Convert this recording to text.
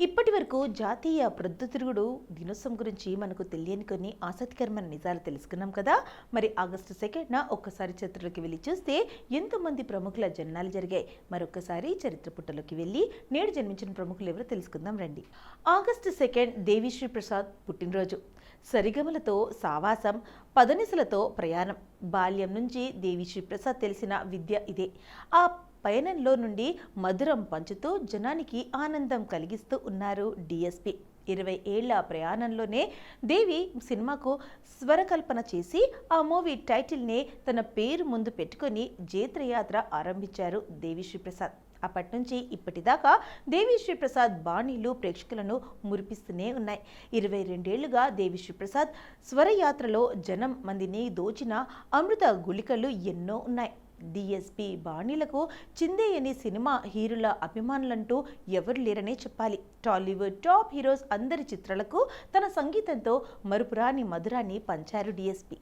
ఇప్పటి వరకు జాతీయ ప్రొద్దుతిరుగుడు దినోత్సవం గురించి మనకు తెలియని కొన్ని ఆసక్తికరమైన నిజాలు తెలుసుకున్నాం కదా. మరి ఆగస్టు సెకండ్న ఒక్కసారి చరిత్రలోకి వెళ్ళి చూస్తే ఎంతోమంది ప్రముఖుల జన్మాలు జరిగాయి. మరొకసారి చరిత్ర పుట్టలోకి వెళ్ళి నేడు జన్మించిన ప్రముఖులు ఎవరో తెలుసుకుందాం రండి. ఆగస్టు సెకండ్ దేవిశ్రీ ప్రసాద్ పుట్టినరోజు. సరిగమలతో సావాసం పదనిసలతో ప్రయాణం. బాల్యం నుంచి దేవిశ్రీ ప్రసాద్ తెలిసిన విద్య ఇదే. ఆ పయనంలో నుండి మధురం పంచుతూ జనానికి ఆనందం కలిగిస్తూ ఉన్నారు డిఎస్పి. ఇరవై ఏళ్ళ ప్రయాణంలోనే దేవి సినిమాకు స్వరకల్పన చేసి ఆ మూవీ టైటిల్నే తన పేరు ముందు పెట్టుకొని జేత్రయాత్ర ఆరంభించారు దేవిశ్రీ ప్రసాద్ అప్పటి నుంచి ఇప్పటిదాకా దేవిశ్రీ ప్రసాద్ బాణీలు ప్రేక్షకులను మురిపిస్తూనే ఉన్నాయి. ఇరవై రెండేళ్ళుగా దేవిశ్రీ ప్రసాద్ స్వరయాత్రలో జనం మందిని దోచిన అమృత గుళికలు ఎన్నో ఉన్నాయి. డిఎస్పి బాణీలకు చిందేయని సినిమా హీరోల అభిమానులంటూ ఎవరు లేరనే చెప్పాలి. టాలీవుడ్ టాప్ హీరోస్ అందరి చిత్రాలకు తన సంగీతంతో మరుపురాని మధురాన్ని పంచారు డిఎస్పి.